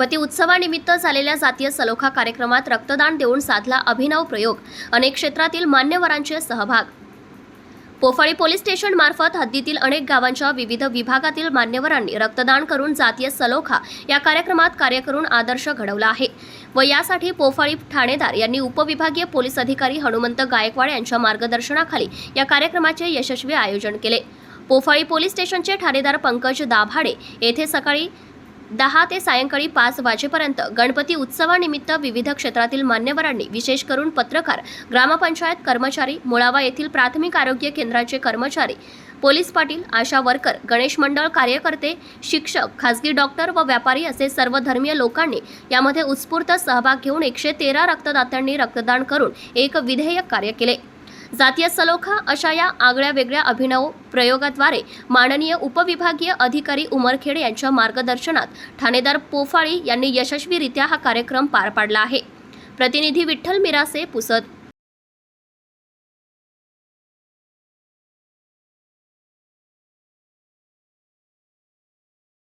गणपती उत्सवानिमित्त झालेल्या जातीय सलोखा कार्यक्रमात रक्तदान देऊन साधला अभिनव प्रयोग अनेक क्षेत्रातील मान्यवरांचे सहभाग. पोफाळी पोलीस स्टेशन मार्फत हद्दीतील अनेक गावांच्या विविध विभागातील मान्यवरांनी रक्तदान करून जातीय सलोखा या कार्यक्रमात कार्य करून आदर्श घडवला आहे व यासाठी पोफाळी ठाणेदार यांनी उपविभागीय पोलीस अधिकारी हनुमंत गायकवाड यांच्या मार्गदर्शनाखाली या कार्यक्रमाचे यशस्वी आयोजन केले. पोफाळी पोलीस स्टेशनचे ठाणेदार पंकज दाभाडे येथे सकाळी दहा ते सायंकाळी पाच वाजेपर्यंत गणपती उत्सवानिमित्त विविध क्षेत्रातील मान्यवरांनी विशेष करून पत्रकार ग्रामपंचायत कर्मचारी मुळावा येथील प्राथमिक आरोग्य केंद्राचे कर्मचारी पोलीस पाटील आशा वर्कर गणेश मंडळ कार्यकर्ते शिक्षक खासगी डॉक्टर व व्यापारी असे सर्व धर्मीय लोकांनी यामध्ये उत्स्फूर्त सहभाग घेऊन एकशे तेरा रक्तदात्यांनी रक्तदान करून एक विधेयक कार्य केले. जातीय सलोखा अशा या आगळ्या वेगळ्या अभिनव प्रयोगाद्वारे माननीय उपविभागीय अधिकारी उमरखेड यांच्या मार्गदर्शनात ठाणेदार पोफाळी यांनी यशस्वीरित्या हा कार्यक्रम पार पाडला आहे. प्रतिनिधी विठ्ठल मिरासे पुसद